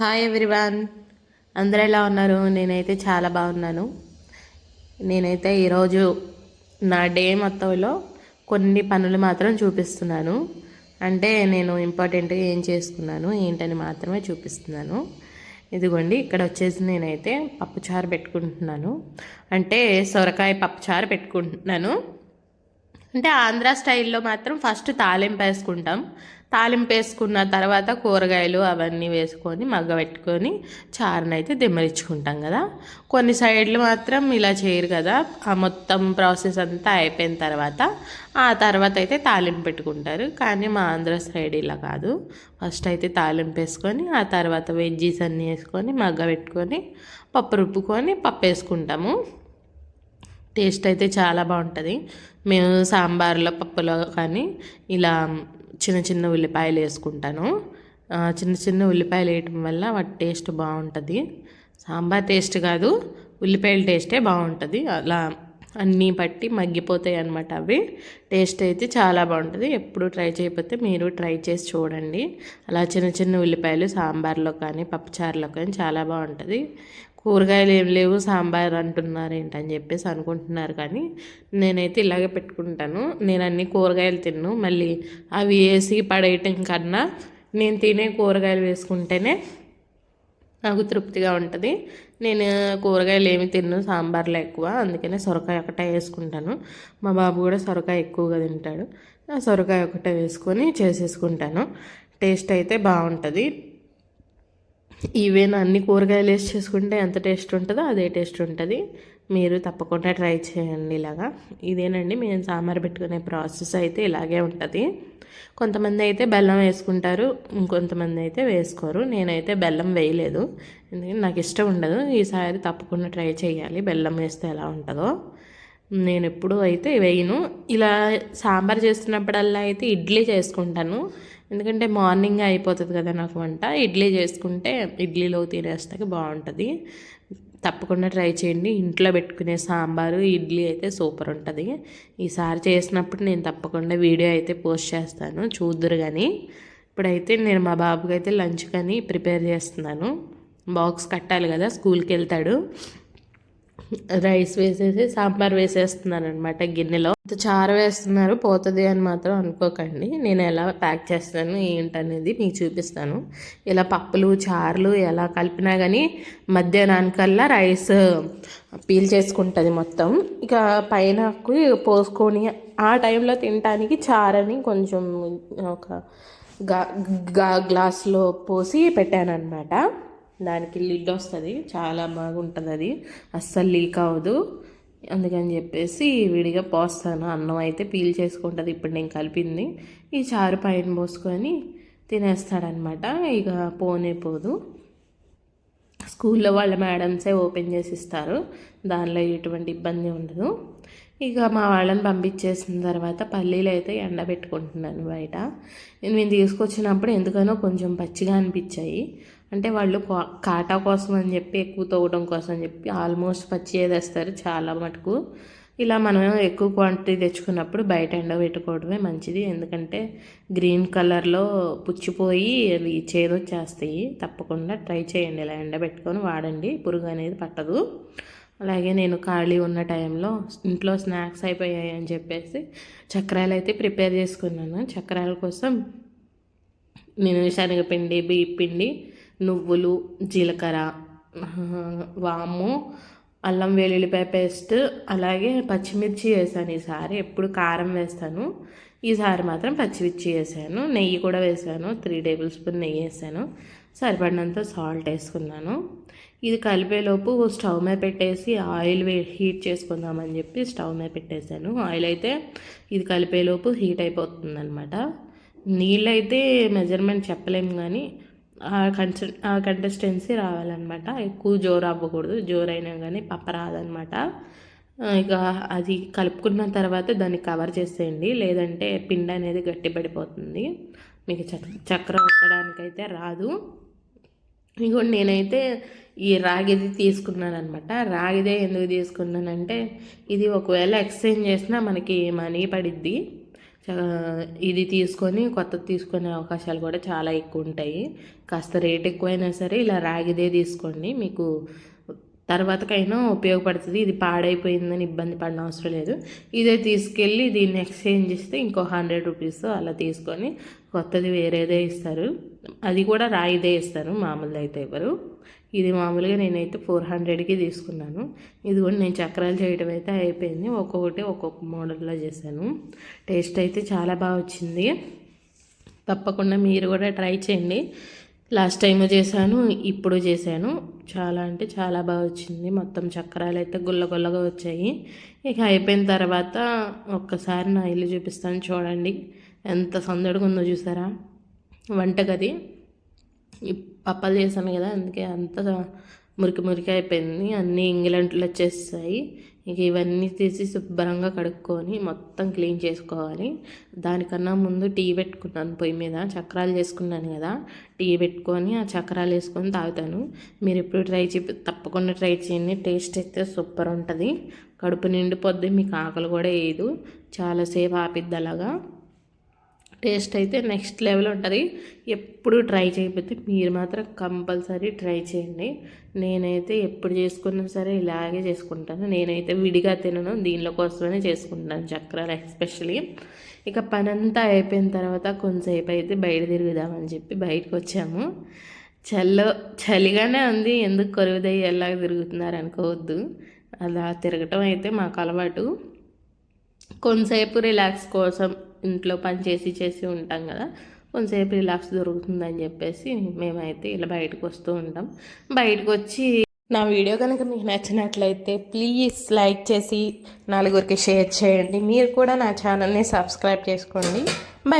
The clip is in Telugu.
హాయ్ ఎవ్రీవాన్ అందరూ ఎలా ఉన్నారు? నేనైతే చాలా బాగున్నాను. నేనైతే ఈరోజు నా డే మొత్తంలో కొన్ని పనులు మాత్రం చూపిస్తున్నాను. అంటే నేను ఇంపార్టెంట్గా ఏం చేసుకున్నాను ఏంటని మాత్రమే చూపిస్తున్నాను. ఇదిగోండి ఇక్కడ వచ్చేసి నేనైతే పప్పుచారు పెట్టుకుంటున్నాను. అంటే సొరకాయ పప్పుచారు పెట్టుకుంటున్నాను. అంటే ఆంధ్ర స్టైల్లో మాత్రం ఫస్ట్ తాలింపు వేసుకుంటాం. తాలింపు వేసుకున్న తర్వాత కూరగాయలు అవన్నీ వేసుకొని మగ్గబెట్టుకొని చారుని అయితే దిమ్మరించుకుంటాం కదా. కొన్ని సైడ్లు మాత్రం ఇలా చేయరు కదా. ఆ మొత్తం ప్రాసెస్ అంతా అయిపోయిన తర్వాత ఆ తర్వాత అయితే తాలింపు పెట్టుకుంటారు. కానీ మా ఆంధ్ర సైడ్ ఇలా కాదు. ఫస్ట్ అయితే తాలింపు వేసుకొని ఆ తర్వాత వెజ్జీస్ అన్నీ వేసుకొని మగ్గబెట్టుకొని పప్పు రుబ్బుకొని పప్పు వేసుకుంటాము. టేస్ట్ అయితే చాలా బాగుంటుంది. మేము సాంబార్లో పప్పులో కానీ ఇలా చిన్న చిన్న ఉల్లిపాయలు వేసుకుంటాను. చిన్న చిన్న ఉల్లిపాయలు వేయటం వల్ల వాటి టేస్ట్ బాగుంటుంది. సాంబార్ టేస్ట్ కాదు ఉల్లిపాయల టేస్టే బాగుంటుంది. అలా అన్నీ పట్టి మగ్గిపోతాయి అనమాట అవి. టేస్ట్ అయితే చాలా బాగుంటుంది. ఎప్పుడు ట్రై చేయకపోతే మీరు ట్రై చేసి చూడండి. అలా చిన్న చిన్న ఉల్లిపాయలు సాంబార్లో కానీ పప్పుచారులో కానీ చాలా బాగుంటుంది. కూరగాయలు ఏం లేవు సాంబార్ అంటున్నారు ఏంటని చెప్పేసి అనుకుంటున్నారు కానీ నేనైతే ఇలాగే పెట్టుకుంటాను. నేను అన్ని కూరగాయలు తిన్ను. మళ్ళీ అవి వేసి పడేయటం కన్నా నేను తినే కూరగాయలు వేసుకుంటేనే నాకు తృప్తిగా ఉంటుంది. నేను కూరగాయలు ఏమి తిన్ను సాంబార్లో ఎక్కువ. అందుకనే సొరకాయ ఒకటే వేసుకుంటాను. మా బాబు కూడా సొరకాయ ఎక్కువగా తింటాడు. సొరకాయ ఒకటే వేసుకొని చేసేసుకుంటాను. టేస్ట్ అయితే బాగుంటుంది. ఈవెన్ అన్ని కూరగాయలు వేసి చేసుకుంటే ఎంత టేస్ట్ ఉంటుందో అదే టేస్ట్ ఉంటుంది. మీరు తప్పకుండా ట్రై చేయండి ఇలాగా. ఇదేనండి మేము సాంబార్ పెట్టుకునే ప్రాసెస్ అయితే ఇలాగే ఉంటుంది. కొంతమంది అయితే బెల్లం వేసుకుంటారు ఇంకొంతమంది అయితే వేసుకోరు. నేనైతే బెల్లం వేయలేదు. ఎందుకంటే నాకు ఇష్టం ఉండదు. ఈసారి తప్పకుండా ట్రై చేయాలి బెల్లం వేస్తే ఎలా ఉంటుందో. నేను ఎప్పుడూ అయితే వేయను. ఇలా సాంబార్ చేస్తున్నప్పుడల్లా అయితే ఇడ్లీ చేసుకుంటాను. ఎందుకంటే మార్నింగ్ అయిపోతుంది కదా నాకు వంట. ఇడ్లీ చేసుకుంటే ఇడ్లీలో తినేస్తాకి బాగుంటుంది. తప్పకుండా ట్రై చేయండి. ఇంట్లో పెట్టుకునే సాంబారు ఇడ్లీ అయితే సూపర్ ఉంటుంది. ఈసారి చేసినప్పుడు నేను తప్పకుండా వీడియో అయితే పోస్ట్ చేస్తాను. చూద్దరు కానీ ఇప్పుడైతే నేను మా బాబుకి అయితే లంచ్ కానీ ప్రిపేర్ చేస్తున్నాను. బాక్స్ కట్టాలి కదా స్కూల్కి వెళ్తాడు. రైస్ వేసేసి సాంబార్ వేసేస్తున్నారు అనమాట గిన్నెలో చారు వేస్తున్నారు పోతుంది అని మాత్రం అనుకోకండి. నేను ఎలా ప్యాక్ చేస్తాను ఏంటనేది మీకు చూపిస్తాను. ఇలా పప్పులు చారులు ఎలా కలిపినా కానీ మధ్యాహ్నానికల్లా రైస్ పీల్ చేసుకుంటుంది మొత్తం. ఇక పైన పోసుకొని ఆ టైంలో తినడానికి చారని కొంచెం ఒక గా గ్లాస్లో పోసి పెట్టాను అనమాట దానికి లిడ్ వస్తుంది చాలా బాగుంటుంది అది అస్సలు లీక్ అవ్వదు. అందుకని చెప్పేసి విడిగా పోస్తాను అన్నం అయితే పీల్ చేసుకుంటుంది. ఇప్పుడు నేను కలిపింది. ఈ చారు పైన పోసుకొని తినేస్తాడనమాట ఇక పోనే పోదు. స్కూల్లో వాళ్ళ మేడమ్సే ఓపెన్ చేసి ఇస్తారు. దానిలో ఎటువంటి ఇబ్బంది ఉండదు. ఇక మా వాళ్ళని పంపించేసిన తర్వాత పల్లీలు అయితే ఎండబెట్టుకుంటున్నాను బయట. నేను తీసుకొచ్చినప్పుడు ఎందుకనో కొంచెం పచ్చిగా అనిపించాయి. అంటే వాళ్ళు కాటా కోసం అని చెప్పి ఎక్కువ తవ్వడం కోసం అని చెప్పి ఆల్మోస్ట్ పచ్చి వేస్తారు చాలా మటుకు. ఇలా మనం ఎక్కువ క్వాంటిటీ తెచ్చుకున్నప్పుడు బయట ఎండబెట్టుకోవడమే మంచిది. ఎందుకంటే గ్రీన్ కలర్లో పుచ్చిపోయి అవి చేదొచ్చేస్తాయి. తప్పకుండా ట్రై చేయండి. ఇలా ఎండబెట్టుకొని వాడండి. పురుగు అనేది పట్టదు. అలాగే నేను ఖాళీ ఉన్న టైంలో ఇంట్లో స్నాక్స్ అయిపోయాయి అని చెప్పేసి చక్రాలు అయితే ప్రిపేర్ చేసుకున్నాను. చక్రాల కోసం నేను శనగపిండి బియ్యపిండి నువ్వులు జీలకర్ర వాము అల్లం వెల్లుల్లిపాయ పేస్ట్ అలాగే పచ్చిమిర్చి వేసాను ఈసారి. ఎప్పుడు కారం వేస్తాను. ఈసారి మాత్రం పచ్చిమిర్చి వేసాను. నెయ్యి కూడా వేసాను. త్రీ టేబుల్ స్పూన్ నెయ్యి వేసాను. సరిపడినంత సాల్ట్ వేసుకున్నాను. ఇది కలిపేలోపు స్టవ్ మీద పెట్టేసి ఆయిల్ వే హీట్ చేసుకుందామని చెప్పి స్టవ్ మీద పెట్టేశాను. ఆయిల్ అయితే ఇది కలిపేలోపు హీట్ అయిపోతుంది అనమాట నీళ్ళు అయితే మెజర్మెంట్ చెప్పలేము కానీ ఆ కన్స ఆ కంటెస్టెన్సీ రావాలన్నమాట. ఎక్కువ జోరు అవ్వకూడదు. జోరు అయినా కానీ పప్ప రాదనమాట ఇక అది కలుపుకున్న తర్వాత దాన్ని కవర్ చేసేయండి. లేదంటే పిండి అనేది గట్టిపడిపోతుంది. మీకు చక్ర కొట్టడానికైతే రాదు. ఇగో నేనైతే ఈ రాగిది తీసుకున్నాను అనమాట రాగిదే ఎందుకు తీసుకున్నానంటే ఇది ఒకవేళ ఎక్స్చేంజ్ చేసినా మనకి మనీ పడిద్ది. ఇది తీసుకొని కొత్తది తీసుకునే అవకాశాలు కూడా చాలా ఎక్కువ ఉంటాయి. కాస్త రేట్ ఎక్కువైనా సరే ఇలా రాగిదే తీసుకోండి. మీకు తర్వాతకైనా ఉపయోగపడుతుంది. ఇది పాడైపోయిందని ఇబ్బంది పడిన అవసరం లేదు. ఇదే తీసుకెళ్ళి దీన్ని ఎక్స్చేంజ్ ఇస్తే ఇంకో హండ్రెడ్ రూపీస్ అలా తీసుకొని కొత్తది వేరేదే ఇస్తారు. అది కూడా రాయిదే ఇస్తారు మామూలుది అయితే ఇవ్వరు ఇది మామూలుగా నేనైతే ఫోర్ హండ్రెడ్కి తీసుకున్నాను. ఇది కూడా నేను చక్రాలు చేయడం అయితే అయిపోయింది. ఒక్కొక్కటి ఒక్కొక్క మోడల్లో చేశాను. టేస్ట్ అయితే చాలా బాగా వచ్చింది. తప్పకుండా మీరు కూడా ట్రై చేయండి. లాస్ట్ టైం చేశాను ఇప్పుడు చేశాను. చాలా అంటే చాలా బాగా వచ్చింది. మొత్తం చక్రాలు అయితే గుల్ల గుల్లగా వచ్చాయి. ఇక అయిపోయిన తర్వాత ఒక్కసారి నా ఇల్లు చూపిస్తాను చూడండి. ఎంత సందడిగా ఉందో చూసారా? వంటగది. పప్పలు చేశాను కదా అందుకే అంత మురికి మురికి అయిపోయింది. అన్నీ ఇంగ్లాండ్లో వచ్చేస్తాయి ఇక ఇవన్నీ తీసి శుభ్రంగా కడుక్కొని మొత్తం క్లీన్ చేసుకోవాలి. దానికన్నా ముందు టీ పెట్టుకున్నాను పొయ్యి మీద. చక్రాలు చేసుకున్నాను కదా. టీ పెట్టుకొని ఆ చక్రాలు వేసుకొని తాగుతాను. మీరు ఎప్పుడు ట్రై చే తప్పకుండా ట్రై చేయండి. టేస్ట్ అయితే సూపర్ ఉంటుంది. కడుపు నిండిపోద్ది. మీకు ఆకలి కూడా వేయదు. చాలాసేపు ఆపిద్ది అలాగా. టేస్ట్ అయితే నెక్స్ట్ లెవెల్ ఉంటుంది. ఎప్పుడు ట్రై చేయకపోతే మీరు మాత్రం కంపల్సరీ ట్రై చేయండి. నేనైతే ఎప్పుడు చేసుకున్నా సరే ఇలాగే చేసుకుంటాను. నేనైతే విడిగా తినను దీనిలో కోసమే చేసుకుంటాను చక్రాలు ఎస్పెషలీ. ఇక పనంతా అయిపోయిన తర్వాత కొంతసేపు అయితే బయట తిరుగుదామని చెప్పి బయటకు వచ్చాము. చల్ల చలిగానే ఉంది. ఎందుకు కొరువుదయ్యి ఎలాగ తిరుగుతున్నారు అనుకోవద్దు. అలా తిరగటం అయితే మాకు అలవాటు. కొంతసేపు రిలాక్స్ కోసం ఇంట్లో పని చేసి చేసి ఉంటాం కదా. కొంతసేపు రిలాక్స్ దొరుకుతుందని చెప్పేసి మేమైతే ఇలా బయటకు వస్తూ ఉంటాం. బయటకు వచ్చి నా వీడియో కనుక మీకు నచ్చినట్లయితే ప్లీజ్ లైక్ చేసి నలుగురికి షేర్ చేయండి. మీరు కూడా నా ఛానల్ని సబ్స్క్రైబ్ చేసుకోండి. బై